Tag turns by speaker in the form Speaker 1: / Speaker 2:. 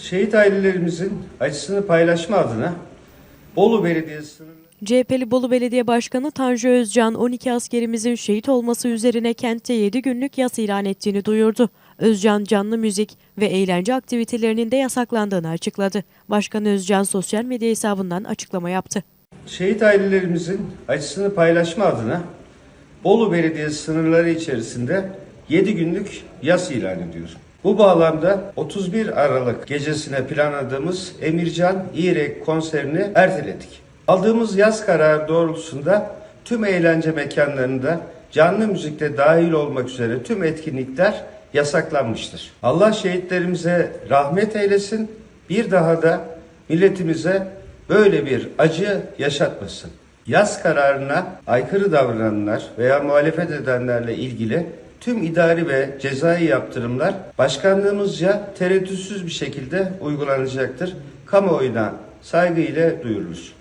Speaker 1: Şehit ailelerimizin acısını paylaşma adına Bolu Belediyesi'nin
Speaker 2: CHP'li Bolu Belediye Başkanı Tanju Özcan 12 askerimizin şehit olması üzerine kentte 7 günlük yas ilan ettiğini duyurdu. Özcan canlı müzik ve eğlence aktivitelerinin de yasaklandığını açıkladı. Başkan Özcan sosyal medya hesabından açıklama yaptı.
Speaker 1: şehit ailelerimizin acısını paylaşma adına Bolu Belediyesi sınırları içerisinde 7 günlük yas ilan ediyor. Bu bağlamda 31 Aralık gecesine planladığımız Emircan İrek konserini erteledik. Aldığımız yaz kararı doğrultusunda tüm eğlence mekanlarında canlı müzikte dahil olmak üzere tüm etkinlikler yasaklanmıştır. Allah şehitlerimize rahmet eylesin. Bir daha da milletimize böyle bir acı yaşatmasın. Yaz kararına aykırı davrananlar veya muhalefet edenlerle ilgili tüm idari ve cezai yaptırımlar başkanlığımızca tereddütsüz bir şekilde uygulanacaktır. Kamuoyuna saygı ile duyurulur.